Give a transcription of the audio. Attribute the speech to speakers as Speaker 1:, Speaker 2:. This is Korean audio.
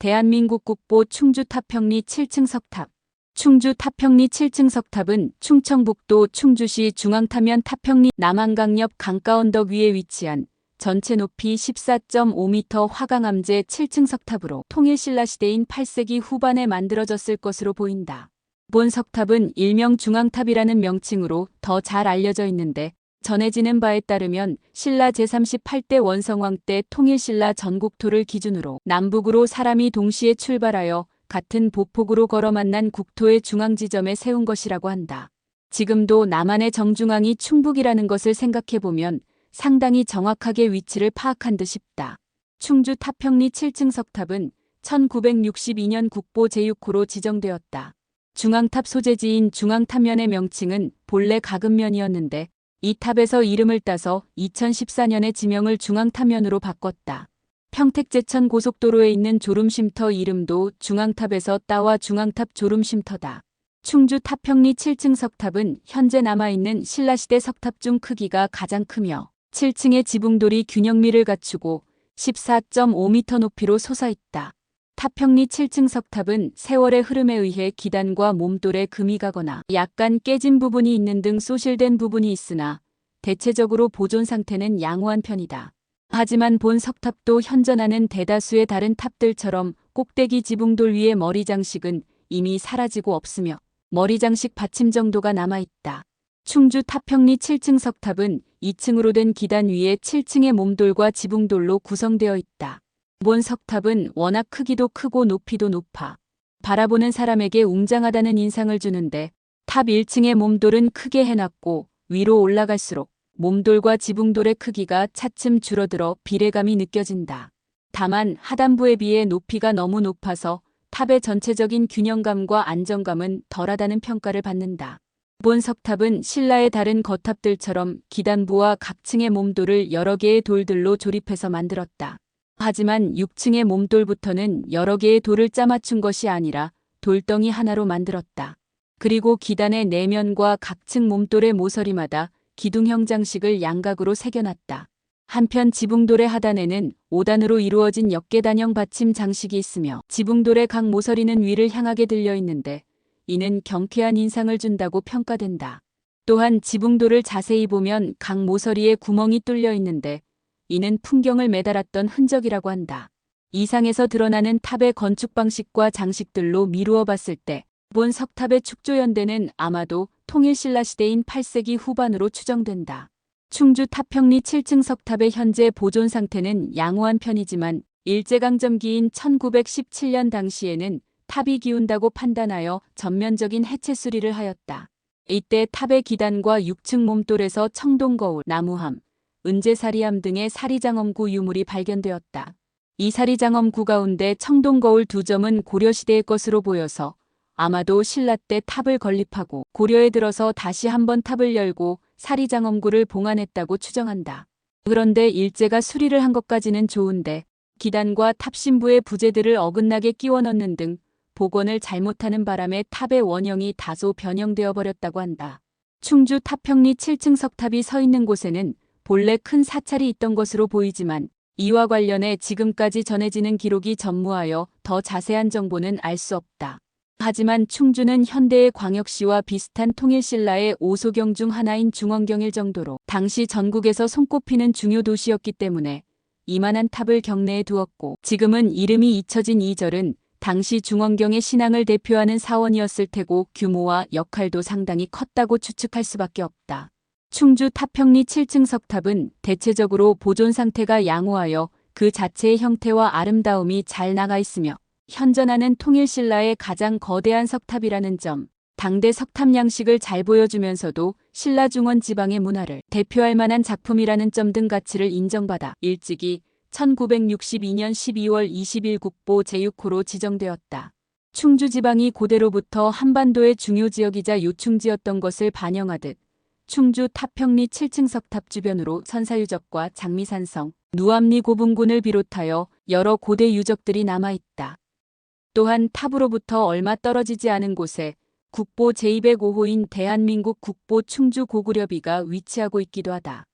Speaker 1: 대한민국 국보 충주 타평리 7층 석탑. 충주 타평리 7층 석탑은 충청북도 충주시 중앙타면 타평리 남한강 옆 강가 언덕 위에 위치한 전체 높이 14.5m 화강암제 7층 석탑으로 통일신라 시대인 8세기 후반에 만들어졌을 것으로 보인다. 본 석탑은 일명 중앙탑이라는 명칭으로 더 잘 알려져 있는데 전해지는 바에 따르면 신라 제38대 원성왕 때 통일신라 전국토를 기준으로 남북으로 사람이 동시에 출발하여 같은 보폭으로 걸어 만난 국토의 중앙 지점에 세운 것이라고 한다. 지금도 남한의 정중앙이 충북이라는 것을 생각해보면 상당히 정확하게 위치를 파악한 듯 싶다. 충주 타평리 7층 석탑은 1962년 국보 제6호로 지정되었다. 중앙탑 소재지인 중앙탑면의 명칭은 본래 가금면이었는데 이 탑에서 이름을 따서 2014년에 지명을 중앙탑면으로 바꿨다. 평택제천 고속도로에 있는 졸음쉼터 이름도 중앙탑에서 따와 중앙탑 졸음쉼터다. 충주 타평리 7층 석탑은 현재 남아있는 신라시대 석탑 중 크기가 가장 크며 7층의 지붕돌이 균형미를 갖추고 14.5m 높이로 솟아있다. 타평리 7층 석탑은 세월의 흐름에 의해 기단과 몸돌에 금이 가거나 약간 깨진 부분이 있는 등 소실된 부분이 있으나 대체적으로 보존 상태는 양호한 편이다. 하지만 본 석탑도 현존하는 대다수의 다른 탑들처럼 꼭대기 지붕돌 위의 머리 장식은 이미 사라지고 없으며 머리 장식 받침 정도가 남아있다. 충주 타평리 7층 석탑은 2층으로 된 기단 위에 7층의 몸돌과 지붕돌로 구성되어 있다. 본 석탑은 워낙 크기도 크고 높이도 높아 바라보는 사람에게 웅장하다는 인상을 주는데 탑 1층의 몸돌은 크게 해놨고 위로 올라갈수록 몸돌과 지붕돌의 크기가 차츰 줄어들어 비례감이 느껴진다. 다만 하단부에 비해 높이가 너무 높아서 탑의 전체적인 균형감과 안정감은 덜하다는 평가를 받는다. 본 석탑은 신라의 다른 거탑들처럼 기단부와 각층의 몸돌을 여러 개의 돌들로 조립해서 만들었다. 하지만 6층의 몸돌부터는 여러 개의 돌을 짜맞춘 것이 아니라 돌덩이 하나로 만들었다. 그리고 기단의 내면과 각층 몸돌의 모서리마다 기둥형 장식을 양각으로 새겨놨다. 한편 지붕돌의 하단에는 5단으로 이루어진 역계단형 받침 장식이 있으며 지붕돌의 각 모서리는 위를 향하게 들려 있는데 이는 경쾌한 인상을 준다고 평가된다. 또한 지붕돌을 자세히 보면 각 모서리에 구멍이 뚫려 있는데 이는 풍경을 매달았던 흔적이라고 한다. 이상에서 드러나는 탑의 건축 방식과 장식들로 미루어 봤을 때 본 석탑의 축조연대는 아마도 통일신라 시대인 8세기 후반으로 추정된다. 충주 타평리 7층 석탑의 현재 보존 상태는 양호한 편이지만 일제강점기인 1917년 당시에는 탑이 기운다고 판단하여 전면적인 해체 수리를 하였다. 이때 탑의 기단과 6층 몸돌에서 청동거울, 나무함, 은제사리함 등의 사리장엄구 유물이 발견되었다. 이 사리장엄구 가운데 청동거울 두 점은 고려시대의 것으로 보여서 아마도 신라 때 탑을 건립하고 고려에 들어서 다시 한번 탑을 열고 사리장엄구를 봉안했다고 추정한다. 그런데 일제가 수리를 한 것까지는 좋은데 기단과 탑 신부의 부재들을 어긋나게 끼워 넣는 등 복원을 잘못하는 바람에 탑의 원형이 다소 변형되어 버렸다고 한다. 충주 타평리 7층 석탑이 서 있는 곳에는 본래 큰 사찰이 있던 것으로 보이지만 이와 관련해 지금까지 전해지는 기록이 전무하여 더 자세한 정보는 알 수 없다. 하지만 충주는 현대의 광역시와 비슷한 통일신라의 오소경 중 하나인 중원경일 정도로 당시 전국에서 손꼽히는 중요 도시였기 때문에 이만한 탑을 경내에 두었고 지금은 이름이 잊혀진 이 절은 당시 중원경의 신앙을 대표하는 사원이었을 테고 규모와 역할도 상당히 컸다고 추측할 수밖에 없다. 충주 타평리 7층 석탑은 대체적으로 보존 상태가 양호하여 그 자체의 형태와 아름다움이 잘 나가 있으며 현존하는 통일신라의 가장 거대한 석탑이라는 점, 당대 석탑 양식을 잘 보여주면서도 신라 중원 지방의 문화를 대표할 만한 작품이라는 점 등 가치를 인정받아 일찍이 1962년 12월 20일 국보 제6호로 지정되었다. 충주 지방이 고대로부터 한반도의 중요 지역이자 요충지였던 것을 반영하듯 충주 타평리 7층 석 탑 주변으로 선사유적과 장미산성, 누암리 고분군을 비롯하여 여러 고대 유적들이 남아있다. 또한 탑으로부터 얼마 떨어지지 않은 곳에 국보 제205호인 대한민국 국보 충주 고구려비가 위치하고 있기도 하다.